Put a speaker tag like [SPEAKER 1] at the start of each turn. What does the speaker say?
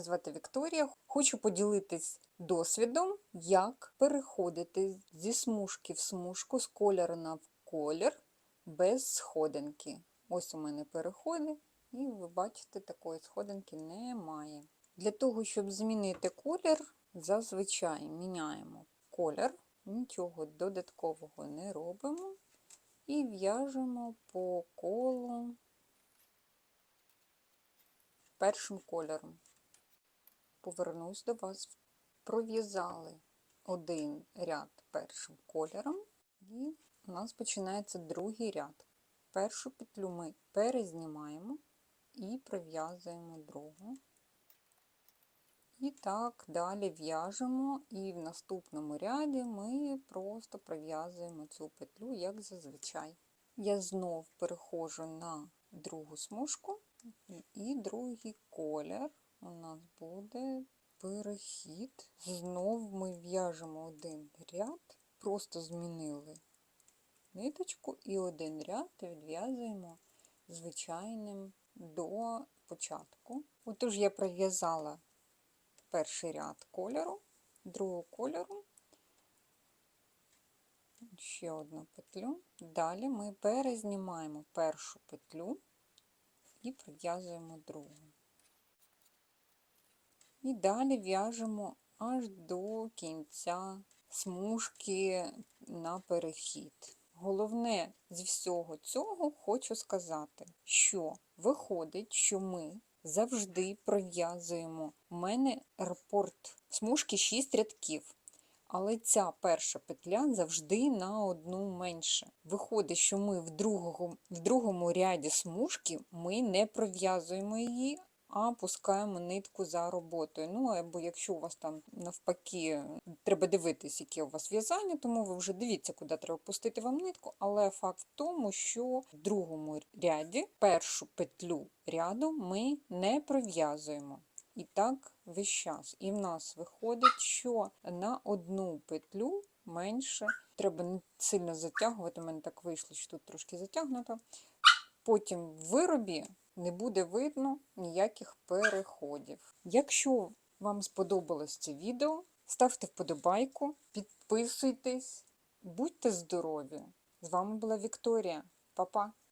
[SPEAKER 1] звати Вікторія. Хочу поділитись досвідом, як переходити зі смужки в смужку, з кольору на колір без сходинки. Ось у мене переходи, і ви бачите, такої сходинки немає. Для того, щоб змінити колір, зазвичай міняємо колір, нічого додаткового не робимо і в'яжемо по колу першим кольором. Повернусь до вас, пров'язали один ряд першим кольором, і у нас починається другий ряд. Першу петлю ми перезнімаємо і пров'язуємо другу. І так далі в'яжемо, і в наступному ряді ми просто пров'язуємо цю петлю, як зазвичай. Я знов переходжу на другу смужку, і другий колір у нас буде перехід. Знов ми в'яжемо один ряд, просто змінили ниточку, і один ряд відв'язуємо звичайним до початку. Отож, я пров'язала перший ряд кольору, другого кольору, ще одну петлю. Далі ми перезнімаємо першу петлю і пров'язуємо другу. І далі в'яжемо аж до кінця смужки на перехід. Головне з всього цього хочу сказати, що виходить, що ми завжди пров'язуємо. У мене рапорт смужки 6 рядків. Але ця перша петля завжди на одну менше. Виходить, що ми в другому, в другому ряді смужки ми не пров'язуємо її, а пускаємо нитку за роботою. Ну, або якщо у вас там навпаки треба дивитись, яке у вас в'язання, тому ви вже дивіться, куди треба пустити вам нитку. Але факт в тому, що в другому ряді першу петлю ряду ми не пров'язуємо. І так весь час. І в нас виходить, що на одну петлю менше треба не сильно затягувати. У мене так вийшло, що тут трошки затягнуто. Потім в виробі не буде видно ніяких переходів. Якщо вам сподобалось це відео, ставте вподобайку, підписуйтесь, будьте здорові! З вами була Вікторія. Па-па!